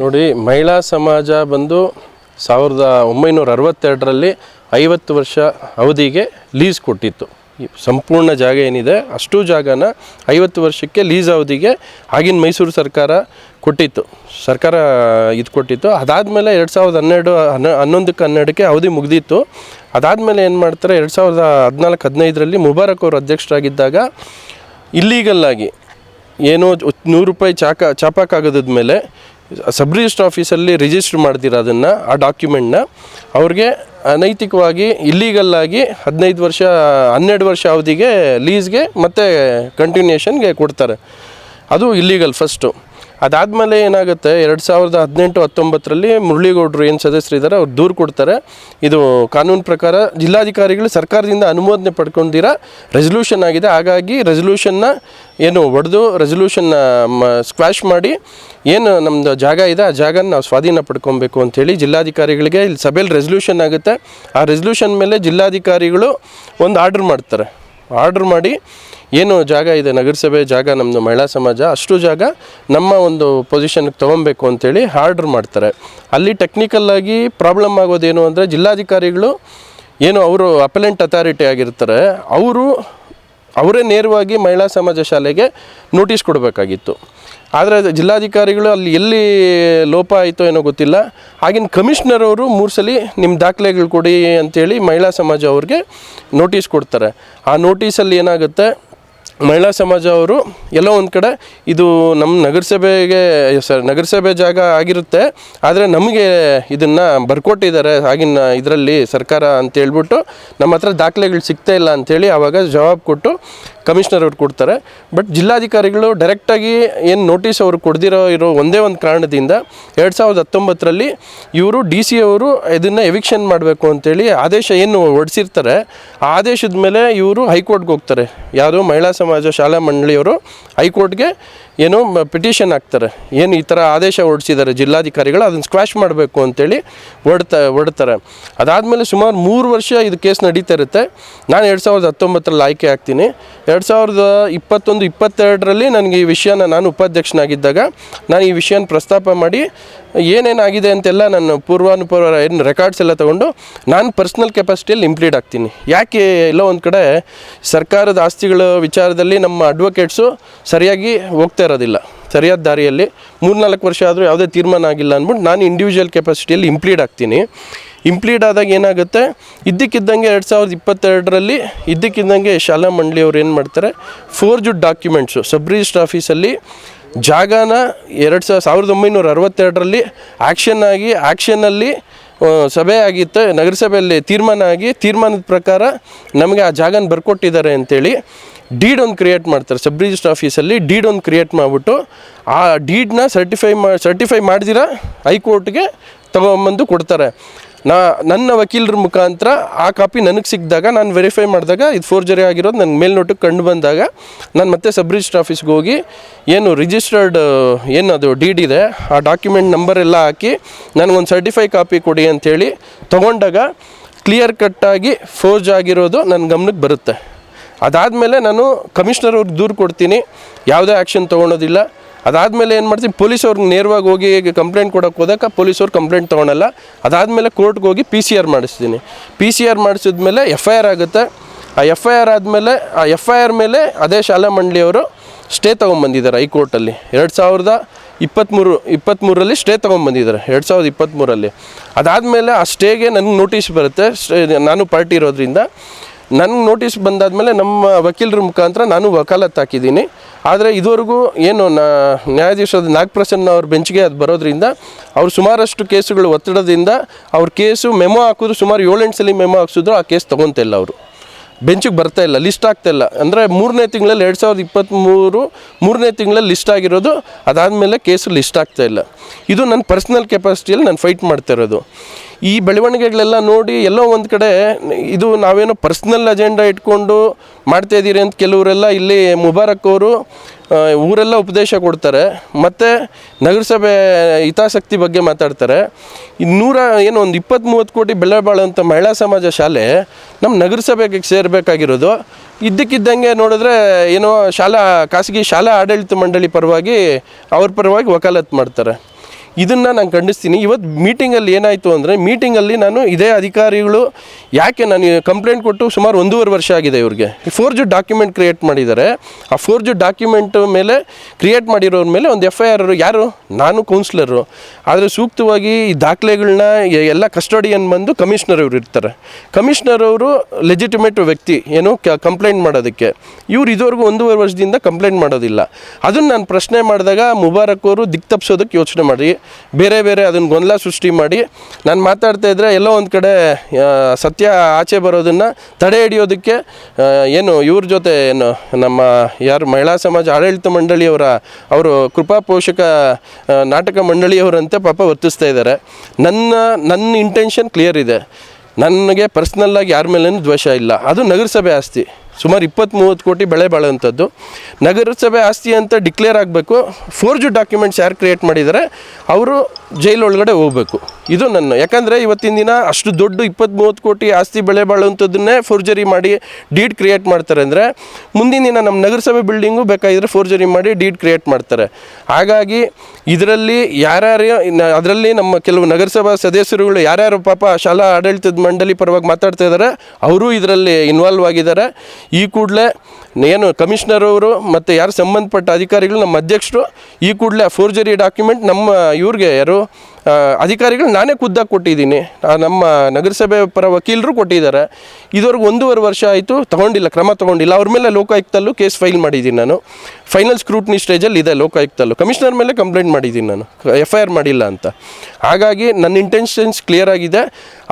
ನೋಡಿ, ಮಹಿಳಾ ಸಮಾಜ ಬಂದು ಸಾವಿರದ ಒಂಬೈನೂರ ಅರವತ್ತೆರಡರಲ್ಲಿ ಐವತ್ತು ವರ್ಷ ಅವಧಿಗೆ ಲೀಸ್ ಕೊಟ್ಟಿತ್ತು. ಸಂಪೂರ್ಣ ಜಾಗ ಏನಿದೆ, ಅಷ್ಟು ಜಾಗನ ಐವತ್ತು ವರ್ಷಕ್ಕೆ ಲೀಸ್ ಅವಧಿಗೆ ಆಗಿನ ಮೈಸೂರು ಸರ್ಕಾರ ಕೊಟ್ಟಿತ್ತು. ಸರ್ಕಾರ ಇದು ಕೊಟ್ಟಿತ್ತು. ಅದಾದಮೇಲೆ ಎರಡು ಸಾವಿರದ ಹನ್ನೆರಡು, ಹನ್ನ, ಹನ್ನೊಂದಕ್ಕೆ ಹನ್ನೆರಡಕ್ಕೆ ಅವಧಿ ಮುಗ್ದಿತ್ತು. ಅದಾದಮೇಲೆ ಏನು ಮಾಡ್ತಾರೆ, ಎರಡು ಸಾವಿರದ ಹದಿನಾಲ್ಕು, ಹದಿನೈದರಲ್ಲಿ ಮುಬಾರಕ್ ಅವರು ಅಧ್ಯಕ್ಷರಾಗಿದ್ದಾಗ ಇಲ್ಲೀಗಲ್ಲಾಗಿ ಏನೋ ನೂರು ರೂಪಾಯಿ ಚಾಕ ಚಾಪಾಕಾಗದ ಮೇಲೆ ಸಬ್ ರಿಜಿಸ್ಟ್ರ್ ಆಫೀಸಲ್ಲಿ ರಿಜಿಸ್ಟ್ರ್ ಮಾಡ್ತೀರ ಅದನ್ನು, ಆ ಡಾಕ್ಯುಮೆಂಟ್ನ, ಅವ್ರಿಗೆ ಅನೈತಿಕವಾಗಿ ಇಲ್ಲೀಗಲ್ಲಾಗಿ ಹದಿನೈದು ವರ್ಷ, ಹನ್ನೆರಡು ವರ್ಷ ಅವಧಿಗೆ ಲೀಸ್ಗೆ ಮತ್ತು ಕಂಟಿನ್ಯೂಷನ್ಗೆ ಕೊಡ್ತಾರೆ. ಅದು ಇಲ್ಲೀಗಲ್ ಫಸ್ಟು ಅದಾದಮೇಲೆ ಏನಾಗುತ್ತೆ, ಎರಡು ಸಾವಿರದ ಹದಿನೆಂಟು, ಹತ್ತೊಂಬತ್ತರಲ್ಲಿ ಮುರಳಿಗೌಡರು ಏನು ಸದಸ್ಯರಿದ್ದಾರೆ ಅವ್ರು ದೂರು ಕೊಡ್ತಾರೆ. ಇದು ಕಾನೂನು ಪ್ರಕಾರ ಜಿಲ್ಲಾಧಿಕಾರಿಗಳು ಸರ್ಕಾರದಿಂದ ಅನುಮೋದನೆ ಪಡ್ಕೊಂಡಿರೋ ರೆಸಲ್ಯೂಷನ್ ಆಗಿದೆ. ಹಾಗಾಗಿ ರೆಸಲ್ಯೂಷನ್ನ ಏನು ಒಡೆದು ರೆಸಲ್ಯೂಷನ್ನ ಸ್ಕ್ವಾಶ್ ಮಾಡಿ ಏನು ನಮ್ಮದು ಜಾಗ ಇದೆ, ಆ ಜಾಗನ ನಾವು ಸ್ವಾಧೀನ ಪಡ್ಕೊಬೇಕು ಅಂಥೇಳಿ ಜಿಲ್ಲಾಧಿಕಾರಿಗಳಿಗೆ ಇಲ್ಲಿ ಸಭೆಯಲ್ಲಿ ರೆಸಲ್ಯೂಷನ್ ಆಗುತ್ತೆ. ಆ ರೆಸಲ್ಯೂಷನ್ ಮೇಲೆ ಜಿಲ್ಲಾಧಿಕಾರಿಗಳು ಒಂದು ಆರ್ಡ್ರ್ ಮಾಡ್ತಾರೆ. ಆರ್ಡ್ರ್ ಮಾಡಿ ಏನು ಜಾಗ ಇದೆ? ನಗರಸಭೆ ಜಾಗ ನಮ್ಮದು ಮಹಿಳಾ ಸಮಾಜ, ಅಷ್ಟು ಜಾಗ ನಮ್ಮ ಒಂದು ಪೊಸಿಷನ್ಗೆ ತೊಗೊಬೇಕು ಅಂತೇಳಿ ಆರ್ಡ್ರ್ ಮಾಡ್ತಾರೆ. ಅಲ್ಲಿ ಟೆಕ್ನಿಕಲ್ಲಾಗಿ ಪ್ರಾಬ್ಲಮ್ ಆಗೋದೇನು ಅಂದರೆ ಜಿಲ್ಲಾಧಿಕಾರಿಗಳು ಏನು ಅವರು ಅಪಲೆಂಟ್ ಅಥಾರಿಟಿ ಆಗಿರ್ತಾರೆ, ಅವರು ಅವರೇ ನೇರವಾಗಿ ಮಹಿಳಾ ಸಮಾಜ ಶಾಲೆಗೆ ನೋಟಿಸ್ ಕೊಡಬೇಕಾಗಿತ್ತು. ಆದರೆ ಜಿಲ್ಲಾಧಿಕಾರಿಗಳು ಅಲ್ಲಿ ಎಲ್ಲಿ ಲೋಪ ಆಯಿತೋ ಏನೋ ಗೊತ್ತಿಲ್ಲ. ಆಗಿನ ಕಮಿಷ್ನರ್ ಅವರು ಮೂರು ಸಲ ನಿಮ್ಮ ದಾಖಲೆಗಳು ಕೊಡಿ ಅಂತೇಳಿ ಮಹಿಳಾ ಸಮಾಜ ಅವ್ರಿಗೆ ನೋಟಿಸ್ ಕೊಡ್ತಾರೆ. ಆ ನೋಟಿಸಲ್ಲಿ ಏನಾಗುತ್ತೆ? ಮಹಿಳಾ ಸಮಾಜ ಅವರು ಎಲ್ಲೋ ಒಂದು ಕಡೆ ಇದು ನಮ್ಮ ನಗರಸಭೆಗೆ, ಸರ್, ನಗರಸಭೆ ಜಾಗ ಆಗಿರುತ್ತೆ. ಆದರೆ ನಮಗೆ ಇದನ್ನು ಬರ್ಕೊಟ್ಟಿದ್ದಾರೆ ಆಗಿನ ಇದರಲ್ಲಿ ಸರ್ಕಾರ ಅಂತ ಹೇಳ್ಬಿಟ್ಟು ನಮ್ಮ ಹತ್ರ ದಾಖಲೆಗಳು ಸಿಗ್ತಾ ಇಲ್ಲ ಅಂಥೇಳಿ ಆವಾಗ ಜವಾಬು ಕೊಟ್ಟು ಕಮಿಷನರ್ ಅವ್ರು ಕೊಡ್ತಾರೆ. ಬಟ್ ಜಿಲ್ಲಾಧಿಕಾರಿಗಳು ಡೈರೆಕ್ಟಾಗಿ ಏನು ನೋಟಿಸ್ ಅವರು ಕೊಡ್ದಿರೋ ಇರೋ ಒಂದೇ ಒಂದು ಕಾರಣದಿಂದ ಎರಡು ಸಾವಿರದ ಹತ್ತೊಂಬತ್ತರಲ್ಲಿ ಇವರು ಡಿ ಸಿ ಅವರು ಇದನ್ನು ಎವಿಕ್ಷನ್ ಮಾಡಬೇಕು ಅಂತೇಳಿ ಆದೇಶ ಏನು ಹೊಡಿಸಿರ್ತಾರೆ, ಆ ಆದೇಶದ ಮೇಲೆ ಇವರು ಹೈಕೋರ್ಟ್ಗೆ ಹೋಗ್ತಾರೆ. ಯಾವುದೋ ಮಹಿಳಾ ಸಮಾಜ ಶಾಲಾ ಮಂಡಳಿಯವರು ಹೈಕೋರ್ಟ್ಗೆ ಏನು ಪಿಟಿಷನ್ ಹಾಕ್ತಾರೆ. ಏನು ಈ ಥರ ಆದೇಶ ಹೊರಡಿಸಿದ್ದಾರೆ, ಜಿಲ್ಲಾಧಿಕಾರಿಗಳು ಅದನ್ನು ಸ್ಕ್ವಾಶ್ ಮಾಡಬೇಕು ಅಂತೇಳಿ ಹೊಡ್ತಾ ಹೊಡ್ತಾರೆ ಅದಾದಮೇಲೆ ಸುಮಾರು ಮೂರು ವರ್ಷ ಇದು ಕೇಸ್ ನಡೀತಾ ಇರುತ್ತೆ. ನಾನು ಎರಡು ಸಾವಿರದ ಹತ್ತೊಂಬತ್ತರಲ್ಲಿ ಆಯ್ಕೆ ಆಗ್ತೀನಿ. ಎರಡು ಸಾವಿರದ ಇಪ್ಪತ್ತೊಂದು, ಇಪ್ಪತ್ತೆರಡರಲ್ಲಿ ನನಗೆ ಈ ವಿಷಯನ ನಾನು ಉಪಾಧ್ಯಕ್ಷನಾಗಿದ್ದಾಗ ನಾನು ಈ ವಿಷಯನ ಪ್ರಸ್ತಾಪ ಮಾಡಿ ಏನೇನಾಗಿದೆ ಅಂತೆಲ್ಲ ನಾನು ಪೂರ್ವಾನುಪೂರ್ವ ಏನು ರೆಕಾರ್ಡ್ಸ್ ಎಲ್ಲ ತೊಗೊಂಡು ನಾನು ಪರ್ಸ್ನಲ್ ಕೆಪಾಸಿಟಿಯಲ್ಲಿ ಇಂಪ್ಲೀಡ್ ಆಗ್ತೀನಿ. ಯಾಕೆ ಎಲ್ಲೋ ಒಂದು ಕಡೆ ಸರ್ಕಾರದ ಆಸ್ತಿಗಳ ವಿಚಾರದಲ್ಲಿ ನಮ್ಮ ಅಡ್ವೊಕೇಟ್ಸು ಸರಿಯಾಗಿ ಹೋಗ್ತಾ ಇರೋದಿಲ್ಲ. ಸರಿಯಾದ ದಾರಿಯಲ್ಲಿ ಮೂರ್ನಾಲ್ಕು ವರ್ಷ ಆದರೂ ಯಾವುದೇ ತೀರ್ಮಾನ ಆಗಿಲ್ಲ ಅಂದ್ಬಿಟ್ಟು ನಾನು ಇಂಡಿವಿಜುವಲ್ ಕೆಪಾಸಿಟಿಯಲ್ಲಿ ಇಂಪ್ಲೀಡ್ ಆಗ್ತೀನಿ. ಇಂಪ್ಲೀಡ್ ಆದಾಗ ಏನಾಗುತ್ತೆ? ಇದ್ದಕ್ಕಿದ್ದಂಗೆ ಎರಡು ಸಾವಿರದ ಇಪ್ಪತ್ತೆರಡರಲ್ಲಿ ಇದ್ದಕ್ಕಿದ್ದಂಗೆ ಶಾಲಾ ಮಂಡಳಿಯವರು ಏನು ಮಾಡ್ತಾರೆ? ಫೋರ್ಜುಡ್ ಡಾಕ್ಯುಮೆಂಟ್ಸು ಸಬ್ ರಿಜಿಸ್ಟ್ರ್ ಆಫೀಸಲ್ಲಿ ಜಾಗನ ಎರಡು ಸಾವಿರ ಸಾವಿರದ ಒಂಬೈನೂರ ಅರವತ್ತೆರಡರಲ್ಲಿ ಆ್ಯಕ್ಷನ್ ಆಗಿ ಆ್ಯಕ್ಷನಲ್ಲಿ ಸಭೆ ಆಗಿತ್ತು ನಗರಸಭೆಯಲ್ಲಿ ತೀರ್ಮಾನ ಆಗಿ ತೀರ್ಮಾನದ ಪ್ರಕಾರ ನಮಗೆ ಆ ಜಾಗನ ಬರ್ಕೊಟ್ಟಿದ್ದಾರೆ ಅಂತೇಳಿ ಡೀಡ್ ಒಂದು ಕ್ರಿಯೇಟ್ ಮಾಡ್ತಾರೆ. ಸಬ್ ರಿಜಿಸ್ಟರ್ ಆಫೀಸಲ್ಲಿ ಡೀಡ್ ಒಂದು ಕ್ರಿಯೇಟ್ ಮಾಡಿಬಿಟ್ಟು ಆ ಡೀಡ್ನ ಸರ್ಟಿಫೈ ಮಾ ಸರ್ಟಿಫೈ ಮಾಡಿದಿರ? ಹೈಕೋರ್ಟ್ಗೆ ತಗೊಂಬಂದು ಕೊಡ್ತಾರೆ. ನಾ ನನ್ನ ವಕೀಲರ ಮುಖಾಂತರ ಆ ಕಾಪಿ ನನಗೆ ಸಿಕ್ಕಿದಾಗ ನಾನು ವೆರಿಫೈ ಮಾಡಿದಾಗ ಇದು ಫೋರ್ಜರಿ ಆಗಿರೋದು ನನ್ನ ಮೇಲ್ನೋಟಕ್ಕೆ ಕಂಡು ಬಂದಾಗ ನಾನು ಮತ್ತೆ ಸಬ್ ರಿಜಿಸ್ಟ್ರ್ ಆಫೀಸ್ಗೆ ಹೋಗಿ ಏನು ರಿಜಿಸ್ಟರ್ಡ್ ಏನು ಅದು ಡಿ ಇದೆ, ಆ ಡಾಕ್ಯುಮೆಂಟ್ ನಂಬರ್ ಎಲ್ಲ ಹಾಕಿ ನನಗೊಂದು ಸರ್ಟಿಫೈ ಕಾಪಿ ಕೊಡಿ ಅಂಥೇಳಿ ತೊಗೊಂಡಾಗ ಕ್ಲಿಯರ್ ಕಟ್ಟಾಗಿ ಫೋರ್ಜ್ ಆಗಿರೋದು ನನ್ನ ಗಮನಕ್ಕೆ ಬರುತ್ತೆ. ಅದಾದಮೇಲೆ ನಾನು ಕಮಿಷ್ನರ್ ಅವ್ರಿಗೆ ದೂರು ಕೊಡ್ತೀನಿ, ಯಾವುದೇ ಆ್ಯಕ್ಷನ್ ತೊಗೊಳೋದಿಲ್ಲ ಅದಾದಮೇಲೆ ಏನು ಮಾಡ್ತೀನಿ ಪೊಲೀಸ್ ಅವ್ರಿಗೆ ನೇರವಾಗಿ ಹೋಗಿ ಕಂಪ್ಲೇಂಟ್ ಕೊಡೋಕೆ ಹೋದಾಗ ಪೊಲೀಸವ್ರು ಕಂಪ್ಲೇಂಟ್ ತೊಗೊಳಲ್ಲ. ಅದಾದಮೇಲೆ ಕೋರ್ಟ್ಗೆ ಹೋಗಿ ಪಿ ಸಿ ಆರ್ ಮಾಡಿಸ್ತೀನಿ. ಪಿ ಸಿ ಆರ್ ಮಾಡಿಸಿದ್ಮೇಲೆ ಎಫ್ ಐ ಆರ್ ಆಗುತ್ತೆ. ಆ ಎಫ್ ಐ ಆರ್ ಆದಮೇಲೆ, ಆ ಎಫ್ ಐ ಆರ್ ಮೇಲೆ ಅದೇ ಶಾಲಾ ಮಂಡಳಿಯವರು ಸ್ಟೇ ತೊಗೊಂಬಂದಿದ್ದಾರೆ ಹೈಕೋರ್ಟಲ್ಲಿ. ಎರಡು ಸಾವಿರದ ಇಪ್ಪತ್ತ್ಮೂರು ಇಪ್ಪತ್ತ್ಮೂರರಲ್ಲಿ ಸ್ಟೇ ತೊಗೊಂಬಂದಿದ್ದಾರೆ. ಎರಡು ಸಾವಿರದ ಇಪ್ಪತ್ತ್ಮೂರಲ್ಲಿ ಅದಾದಮೇಲೆ ಆ ಸ್ಟೇಗೆ ನನಗೆ ನೋಟಿಸ್ ಬರುತ್ತೆ. ಸ್ಟೇ ನಾನು ಪಾರ್ಟಿ ಇರೋದ್ರಿಂದ. ನನಗೆ ನೋಟಿಸ್ ಬಂದಾದಮೇಲೆ ನಮ್ಮ ವಕೀಲರ ಮುಖಾಂತರ ನಾನು ವಕಾಲತ್ತು ಹಾಕಿದ್ದೀನಿ. ಆದರೆ ಇದುವರೆಗೂ ಏನು ನ್ಯಾಯಾಧೀಶ ನಾಗಪ್ರಸನ್ನ ಅವ್ರ ಬೆಂಚ್ಗೆ ಅದು ಬರೋದ್ರಿಂದ ಅವ್ರು ಸುಮಾರಷ್ಟು ಕೇಸುಗಳು ಒತ್ತಡದಿಂದ ಅವ್ರ ಕೇಸು ಮೆಮೊ ಹಾಕಿದ್ರು ಸುಮಾರು ಏಳೆಂಟು ಸಲ ಮೆಮೊ ಹಾಕ್ಸಿದ್ರು ಆ ಕೇಸ್ ತೊಗೊತಿಲ್ಲ ಅವರು. ಬೆಂಚಿಗೆ ಬರ್ತಾ ಇಲ್ಲ, ಲಿಸ್ಟ್ ಆಗ್ತಾ ಇಲ್ಲ. ಅಂದರೆ ಮೂರನೇ ತಿಂಗಳಲ್ಲಿ ಎರಡು ಸಾವಿರದ ಇಪ್ಪತ್ತ್ಮೂರು ಮೂರನೇ ತಿಂಗಳಲ್ಲಿ ಲಿಸ್ಟ್ ಆಗಿರೋದು, ಅದಾದಮೇಲೆ ಕೇಸು ಲಿಸ್ಟ್ ಆಗ್ತಾ ಇಲ್ಲ. ಇದು ನನ್ನ ಪರ್ಸ್ನಲ್ ಕೆಪಾಸಿಟಿಯಲ್ಲಿ ನಾನು ಫೈಟ್ ಮಾಡ್ತಾ ಇರೋದು. ಈ ಬೆಳವಣಿಗೆಗಳೆಲ್ಲ ನೋಡಿ ಎಲ್ಲೋ ಒಂದು ಕಡೆ ಇದು ನಾವೇನೋ ಪರ್ಸ್ನಲ್ ಅಜೆಂಡಾ ಇಟ್ಕೊಂಡು ಮಾಡ್ತಾ ಇದ್ದೀರಿ ಅಂತ ಕೆಲವರೆಲ್ಲ ಇಲ್ಲಿ ಮುಬಾರಕ್ ಅವರು ಊರೆಲ್ಲ ಉಪದೇಶ ಕೊಡ್ತಾರೆ. ಮತ್ತು ನಗರಸಭೆ ಹಿತಾಸಕ್ತಿ ಬಗ್ಗೆ ಮಾತಾಡ್ತಾರೆ. ಇನ್ನೂರ ನೂರ ಏನು ಒಂದು ಇಪ್ಪತ್ತ್ ಮೂವತ್ತು ಕೋಟಿ ಬೆಲೆ ಬಾಳುವಂಥ ಮಹಿಳಾ ಸಮಾಜ ಶಾಲೆ ನಮ್ಮ ನಗರಸಭೆಗೆ ಸೇರಬೇಕಾಗಿರೋದು. ಇದ್ದಕ್ಕಿದ್ದಂಗೆ ನೋಡಿದ್ರೆ ಏನೋ ಶಾಲಾ, ಖಾಸಗಿ ಶಾಲಾ ಆಡಳಿತ ಮಂಡಳಿ ಪರವಾಗಿ ಅವ್ರ ಪರವಾಗಿ ವಕಾಲತ್ತು ಮಾಡ್ತಾರೆ. ಇದನ್ನು ನಾನು ಖಂಡಿಸ್ತೀನಿ. ಇವತ್ತು ಮೀಟಿಂಗಲ್ಲಿ ಏನಾಯಿತು ಅಂದರೆ ಮೀಟಿಂಗಲ್ಲಿ ನಾನು ಇದೇ ಅಧಿಕಾರಿಗಳು ಯಾಕೆ ನಾನು ಕಂಪ್ಲೇಂಟ್ ಕೊಟ್ಟು ಸುಮಾರು ಒಂದೂವರೆ ವರ್ಷ ಆಗಿದೆ ಇವ್ರಿಗೆ. ಫೋರ್ಜ್ ಡಾಕ್ಯುಮೆಂಟ್ ಕ್ರಿಯೇಟ್ ಮಾಡಿದ್ದಾರೆ. ಆ ಫೋರ್ಜ್ ಡಾಕ್ಯುಮೆಂಟ್ ಮೇಲೆ ಕ್ರಿಯೇಟ್ ಮಾಡಿರೋರ ಮೇಲೆ ಒಂದು ಎಫ್ ಐ ಆರ್ ಯಾರು? ನಾನು ಕೌನ್ಸಿಲರು ಆದರೆ ಸೂಕ್ತವಾಗಿ ಈ ದಾಖಲೆಗಳನ್ನ ಎಲ್ಲ ಕಸ್ಟಡಿಯನ್ ಬಂದು ಕಮಿಷನರ್ ಅವರು ಇರ್ತಾರೆ. ಕಮಿಷನರ್ ಅವರು ಲೆಜಿಟಿಮೇಟ್ ವ್ಯಕ್ತಿ, ಏನು ಕಂಪ್ಲೇಂಟ್ ಮಾಡೋದಕ್ಕೆ. ಇವ್ರು ಇದುವರೆಗೂ ಒಂದೂವರೆ ವರ್ಷದಿಂದ ಕಂಪ್ಲೇಂಟ್ ಮಾಡೋದಿಲ್ಲ. ಅದನ್ನು ನಾನು ಪ್ರಶ್ನೆ ಮಾಡಿದಾಗ ಮುಬಾರಕ್ ಅವರು ದಿಕ್ ತಪ್ಪಿಸೋದಕ್ಕೆ ಯೋಚನೆ ಮಾಡಿ ಬೇರೆ ಬೇರೆ ಅದನ್ನು ಗೊಂದಲ ಸೃಷ್ಟಿ ಮಾಡಿ, ನಾನು ಮಾತಾಡ್ತಾ ಇದ್ದರೆ ಎಲ್ಲೋ ಒಂದು ಕಡೆ ಸತ್ಯ ಆಚೆ ಬರೋದನ್ನು ತಡೆ ಹಿಡಿಯೋದಕ್ಕೆ ಏನು ಇವ್ರ ಜೊತೆ ಏನು ನಮ್ಮ ಯಾರು ಮಹಿಳಾ ಸಮಾಜ ಆಡಳಿತ ಮಂಡಳಿಯವರ, ಅವರು ಕೃಪಾ ಪೋಷಕ ನಾಟಕ ಮಂಡಳಿಯವರಂತೆ ಪಾಪ ವರ್ತಿಸ್ತಾ ಇದ್ದಾರೆ ನನ್ನ ನನ್ನ ಇಂಟೆನ್ಷನ್ ಕ್ಲಿಯರ್ ಇದೆ. ನನಗೆ ಪರ್ಸ್ನಲ್ಲಾಗಿ ಯಾರ ಮೇಲೇನು ದ್ವೇಷ ಇಲ್ಲ. ಅದು ನಗರಸಭೆ ಆಸ್ತಿ. ಸುಮಾರು ಇಪ್ಪತ್ತು ಮೂವತ್ತು ಕೋಟಿ ಬೆಳೆ ಬಾಳುವಂಥದ್ದು. ನಗರಸಭೆ ಆಸ್ತಿ ಅಂತ ಡಿಕ್ಲೇರ್ ಆಗಬೇಕು. ಫೋರ್ಜು ಡಾಕ್ಯುಮೆಂಟ್ಸ್ ಯಾರು ಕ್ರಿಯೇಟ್ ಮಾಡಿದರೆ, ಅವರು ಜೈಲ್ ಒಳಗಡೆ ಹೋಗಬೇಕು. ಇದು ನನ್ನ, ಯಾಕಂದರೆ ಇವತ್ತಿನ ದಿನ ಅಷ್ಟು ದೊಡ್ಡ ಇಪ್ಪತ್ತು ಮೂವತ್ತು ಕೋಟಿ ಆಸ್ತಿ ಬೆಳೆ ಬಾಳುವಂಥದ್ದನ್ನೇ ಫೋರ್ಜರಿ ಮಾಡಿ ಡೀಡ್ ಕ್ರಿಯೇಟ್ ಮಾಡ್ತಾರೆ ಅಂದರೆ, ಮುಂದಿನ ದಿನ ನಮ್ಮ ನಗರಸಭೆ ಬಿಲ್ಡಿಂಗು ಬೇಕಾದರೆ ಫೋರ್ಜರಿ ಮಾಡಿ ಡೀಡ್ ಕ್ರಿಯೇಟ್ ಮಾಡ್ತಾರೆ. ಹಾಗಾಗಿ ಇದರಲ್ಲಿ ಯಾರ್ಯಾರು ಅದರಲ್ಲಿ ನಮ್ಮ ಕೆಲವು ನಗರಸಭಾ ಸದಸ್ಯರುಗಳು ಯಾರ್ಯಾರು ಪಾಪ ಶಾಲಾ ಆಡಳಿತದ ಮಂಡಳಿ ಪರವಾಗಿ ಮಾತಾಡ್ತಾ ಇದ್ದಾರೆ ಅವರು ಇದರಲ್ಲಿ ಇನ್ವಾಲ್ವ್ ಆಗಿದ್ದಾರೆ. ಈ ಕೂಡಲೇ ಏನು ಕಮಿಷನರ್ ಅವರು ಮತ್ತು ಯಾರು ಸಂಬಂಧಪಟ್ಟ ಅಧಿಕಾರಿಗಳು ನಮ್ಮ ಅಧ್ಯಕ್ಷರು, ಈ ಕೂಡಲೇ ಫೋರ್ಜರಿ ಡಾಕ್ಯುಮೆಂಟ್ ನಮ್ಮ ಇವ್ರಿಗೆ ಯಾರು ಅಧಿಕಾರಿಗಳು ನಾನೇ ಖುದ್ದಾಗಿ ಕೊಟ್ಟಿದ್ದೀನಿ. ನಮ್ಮ ನಗರಸಭೆ ಪರ ವಕೀಲರು ಕೊಟ್ಟಿದ್ದಾರೆ. ಇದುವರೆಗೂ ಒಂದೂವರೆ ವರ್ಷ ಆಯಿತು, ತೊಗೊಂಡಿಲ್ಲ, ಕ್ರಮ ತೊಗೊಂಡಿಲ್ಲ. ಅವ್ರ ಮೇಲೆ ಲೋಕಾಯುಕ್ತಲ್ಲೂ ಕೇಸ್ ಫೈಲ್ ಮಾಡಿದ್ದೀನಿ ನಾನು. ಫೈನಲ್ ಸ್ಕ್ರೂಟ್ನಿ ಸ್ಟೇಜಲ್ಲಿ ಇದೆ ಲೋಕಾಯುಕ್ತಲ್ಲೂ. ಕಮಿಷನರ್ ಮೇಲೆ ಕಂಪ್ಲೇಂಟ್ ಮಾಡಿದ್ದೀನಿ ನಾನು. ಎಫ್ ಐ ಆರ್ ಮಾಡಿಲ್ಲ ಅಂತ. ಹಾಗಾಗಿ ನನ್ನ ಇಂಟೆನ್ಷನ್ಸ್ ಕ್ಲಿಯರ್ ಆಗಿದೆ.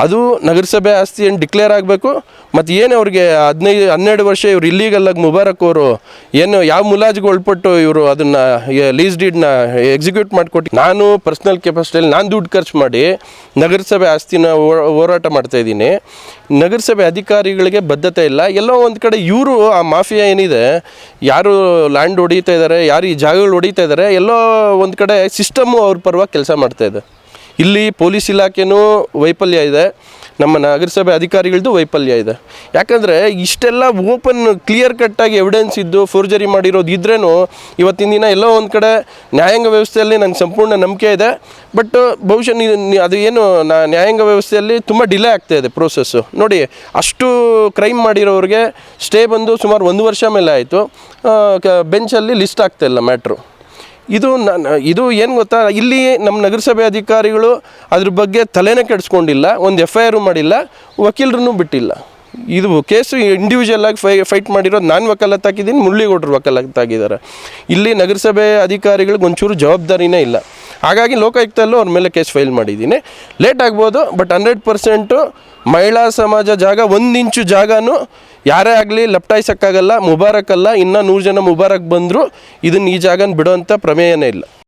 ಅದು ನಗರಸಭೆ ಆಸ್ತಿ ಏನು ಡಿಕ್ಲೇರ್ ಆಗಬೇಕು. ಮತ್ತು ಏನು ಅವ್ರಿಗೆ ಹದಿನೈದು ಹನ್ನೆರಡು ವರ್ಷ ಇವ್ರು ಇಲ್ಲೀಗಲ್ಲಾಗಿ ಮುಬಾರಕ್ ಅವರು ಏನು ಯಾವ ಮುಲಾಜಿಗೆ ಒಳಪಟ್ಟು ಇವರು ಅದನ್ನು ಲೀಸ್ ಡೀಡ್ನ ಎಕ್ಸಿಕ್ಯೂಟ್ ಮಾಡಿಕೊಟ್ಟು ನಾನು ಪರ್ಸ್ನಲ್ ಕೆಪಾಸಿಟಿಯಲ್ಲಿ ನಾನು ದುಡ್ಡು ಖರ್ಚು ಮಾಡಿ ನಗರಸಭೆ ಆಸ್ತಿನ ಹೋರಾಟ ಮಾಡ್ತಾ ಇದ್ದೀನಿ. ನಗರಸಭೆ ಅಧಿಕಾರಿಗಳಿಗೆ ಬದ್ಧತೆ ಇಲ್ಲ. ಎಲ್ಲೋ ಒಂದು ಕಡೆ ಇವರು ಆ ಮಾಫಿಯಾ ಏನಿದೆ, ಯಾರು ಲ್ಯಾಂಡ್ ಹೊಡಿತಾ ಇದ್ದಾರೆ ಯಾರು ಈ ಜಾಗಗಳು ಹೊಡಿತಾ ಇದ್ದಾರೆ ಎಲ್ಲೋ ಒಂದು ಕಡೆ ಸಿಸ್ಟಮು ಅವ್ರ ಪರವಾಗಿ ಕೆಲಸ ಮಾಡ್ತಾ ಇದೆ. ಇಲ್ಲಿ ಪೊಲೀಸ್ ಇಲಾಖೆನೂ ವೈಫಲ್ಯ ಇದೆ, ನಮ್ಮ ನಗರಸಭೆ ಅಧಿಕಾರಿಗಳದ್ದು ವೈಫಲ್ಯ ಇದೆ. ಯಾಕಂದರೆ ಇಷ್ಟೆಲ್ಲ ಓಪನ್ ಕ್ಲಿಯರ್ ಕಟ್ಟಾಗಿ ಎವಿಡೆನ್ಸ್ ಇದ್ದು ಫೋರ್ಜರಿ ಮಾಡಿರೋದು ಇದ್ರೇನು ಇವತ್ತಿನ ದಿನ ಎಲ್ಲೋ ಒಂದು ಕಡೆ ನ್ಯಾಯಾಂಗ ವ್ಯವಸ್ಥೆಯಲ್ಲಿ ನಂಗೆ ಸಂಪೂರ್ಣ ನಂಬಿಕೆ ಇದೆ. ಬಟ್ ಬಹುಶಃ ಅದು ಏನು ನಾ, ನ್ಯಾಯಾಂಗ ವ್ಯವಸ್ಥೆಯಲ್ಲಿ ತುಂಬ ಡಿಲೇ ಆಗ್ತಾ ಇದೆ ಪ್ರೋಸೆಸ್ಸು ನೋಡಿ, ಅಷ್ಟು ಕ್ರೈಮ್ ಮಾಡಿರೋರಿಗೆ ಸ್ಟೇ ಬಂದು ಸುಮಾರು ಒಂದು ವರ್ಷ ಮೇಲೆ ಆಯಿತು. ಬೆಂಚಲ್ಲಿ ಲಿಸ್ಟ್ ಆಗ್ತಾ ಇಲ್ಲ ಮ್ಯಾಟ್ರು ಇದು ನಾನು ಇದು ಏನು ಗೊತ್ತಾ? ಇಲ್ಲಿ ನಮ್ಮ ನಗರಸಭೆ ಅಧಿಕಾರಿಗಳು ಅದ್ರ ಬಗ್ಗೆ ತಲೆನೇ ಕೆಡಿಸ್ಕೊಂಡಿಲ್ಲ, ಒಂದು ಎಫ್ ಐ ಆರು ಮಾಡಿಲ್ಲ, ವಕೀಲರನ್ನು ಬಿಟ್ಟಿಲ್ಲ. ಇದು ಕೇಸು ಇಂಡಿವಿಜುವಲ್ ಆಗಿ ಫೈ ಫೈಟ್ ಮಾಡಿರೋದು ನಾನು ವಕಾಲತ್ ಹಾಕಿದ್ದೀನಿ ಮುರಳಿಗೌಡರು ವಕಾಲತ್ತಾಗಿದ್ದಾರೆ. ಇಲ್ಲಿ ನಗರಸಭೆ ಅಧಿಕಾರಿಗಳಿಗೆ ಒಂಚೂರು ಜವಾಬ್ದಾರಿನೇ ಇಲ್ಲ. ಹಾಗಾಗಿ ಲೋಕಾಯುಕ್ತಲ್ಲೂ ಅವ್ರ ಮೇಲೆ ಕೇಸ್ ಫೈಲ್ ಮಾಡಿದ್ದೀನಿ. ಲೇಟ್ ಆಗ್ಬೋದು, ಬಟ್ ಹಂಡ್ರೆಡ್ ಪರ್ಸೆಂಟು ಮಹಿಳಾ ಸಮಾಜ ಜಾಗ, ಒಂದು ಇಂಚು ಜಾಗನೂ ಯಾರೇ ಆಗಲಿ ಲಪ್ಟಾಯಿಸೋಕ್ಕಾಗಲ್ಲ, ಮುಬಾರಕ್ ಅಲ್ಲ, ಇನ್ನೂ ನೂರು ಜನ ಮುಬಾರಕ್ ಬಂದರೂ, ಇದನ್ನು ಈ ಜಾಗನ ಬಿಡೋವಂಥ ಪ್ರಮೇಯನೇ ಇಲ್ಲ.